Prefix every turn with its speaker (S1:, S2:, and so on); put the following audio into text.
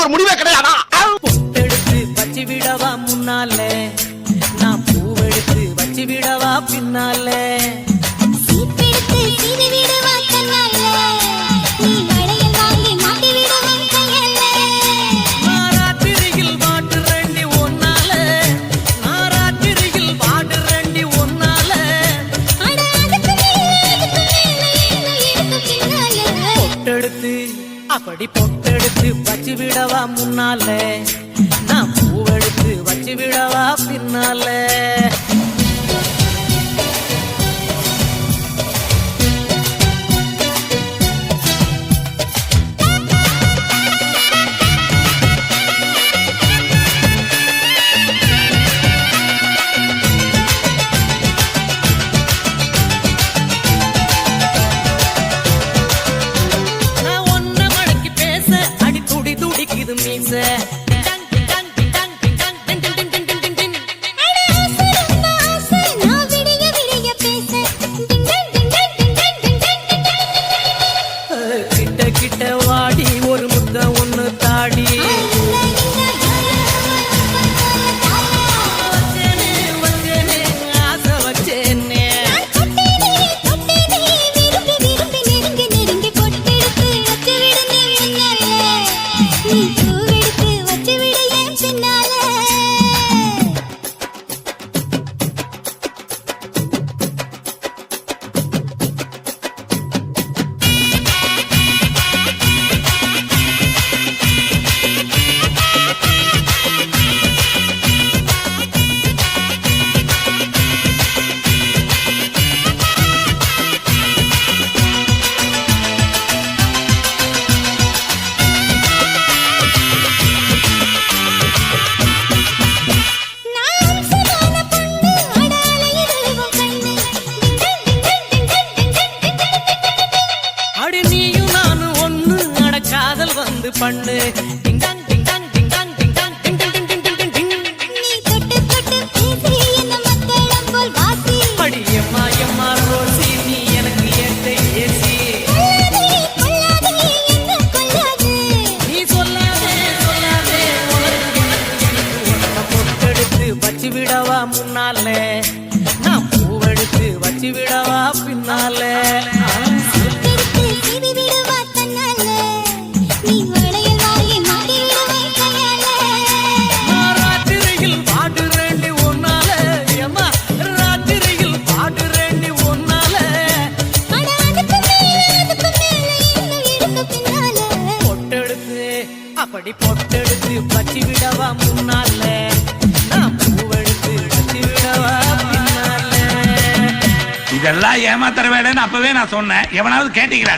S1: இதுக்கு ஒரு முடிவே கிடையாதா?
S2: பொட்டெடுத்து வச்சு விடவா முன்னாலே? நான் பூவெடுத்து வச்சு விடவா பின்னாலே.
S3: சீப்பெடுத்து
S2: அப்படி பொட்டெடுத்து வச்சு விடவா முன்னால? நான் பூவெடுத்து வச்சு விடவா பின்னால? இது மீச கிட்ட கிட்ட வா காதல் வந்து பண்ணு. Ding dong ding dong ding dong ding dong ding ding ding ding ding ding. அடி எம்மா எம்மா ரோசி நீ எனக்கு ஏற்ற ஏசி. நீ சொல்லாதே சொல்லாதே உனக்கு எனக்கு எனக்கு உன்னை பொட்டெடுத்து வச்சு விடவா முன்னாலே. நான் பூவெடுத்து வச்சு விடவா பின்னாலே. அப்படி பொட்டெடுத்து பச்சி விடவா முன்னால? பூவெடுத்து வச்சு விடவா
S4: இதெல்லாம் ஏமாத்துற வேலைன்னு அப்பவே நான் சொன்னேன். எவனாவது கேட்டீங்களாடா?